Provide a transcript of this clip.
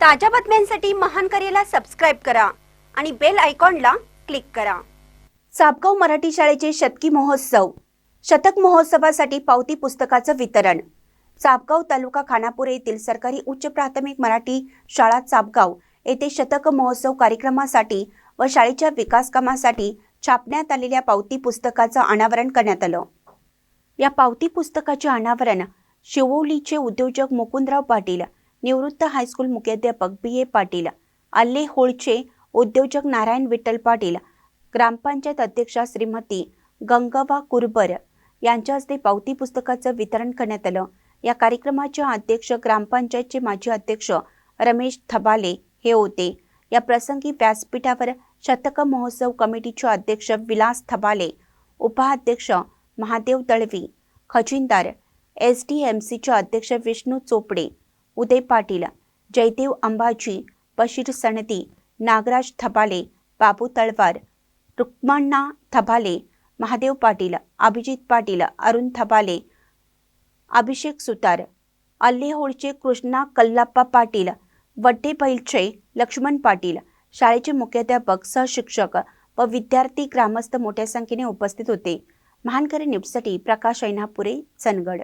ताज्या बातम्यांसाठी महान करेला सबस्क्राईब करा आणि बेल आयकॉनला क्लिक करा. चापगाव मराठी शाळेचे शतकी महोत्सव. शतक महोत्सवासाठी पावती पुस्तकाचं वितरण. चापगाव तालुका खानापूर येथील सरकारी उच्च प्राथमिक मराठी शाळा चापगाव येथे शतक महोत्सव कार्यक्रमासाठी व शाळेच्या विकास कामासाठी छापण्यात आलेल्या पावती पुस्तकाचं अनावरण करण्यात आलं. या पावती पुस्तकाचे अनावरण शिवोलीचे उद्योजक मुकुंदराव पाटील निवृत्त हायस्कूल मुख्याध्यापक बी ए पाटील आल्ले होळचे उद्योजक नारायण विठ्ठल पाटील ग्रामपंचायत अध्यक्षा श्रीमती गंगवा कुरबर यांच्या हस्ते पावती पुस्तकाचं वितरण करण्यात आलं. या कार्यक्रमाचे अध्यक्ष ग्रामपंचायतचे माजी अध्यक्ष रमेश थबाले हे होते. या प्रसंगी व्यासपीठावर शतक महोत्सव कमिटीचे अध्यक्ष विलास थबाले उपाध्यक्ष महादेव दळवी खजिनदार एस डी एम सीचे अध्यक्ष विष्णू चोपडे उदय पाटील जयदेव अंबाजी बशीर सणती नागराज थपाले बाबू तळवार रुक्मण्णा थबाले महादेव पाटील अभिजित पाटील अरुण थपाले अभिषेक सुतार अल्लेहोळचे कृष्णा कल्लाप्पा पाटील वड्डेपैलचे लक्ष्मण पाटील शाळेचे मुख्याध्यापक सहशिक्षक व विद्यार्थी ग्रामस्थ मोठ्या संख्येने उपस्थित होते. महानकरी न्यूजसाठी प्रकाश ऐनापुरे चनगड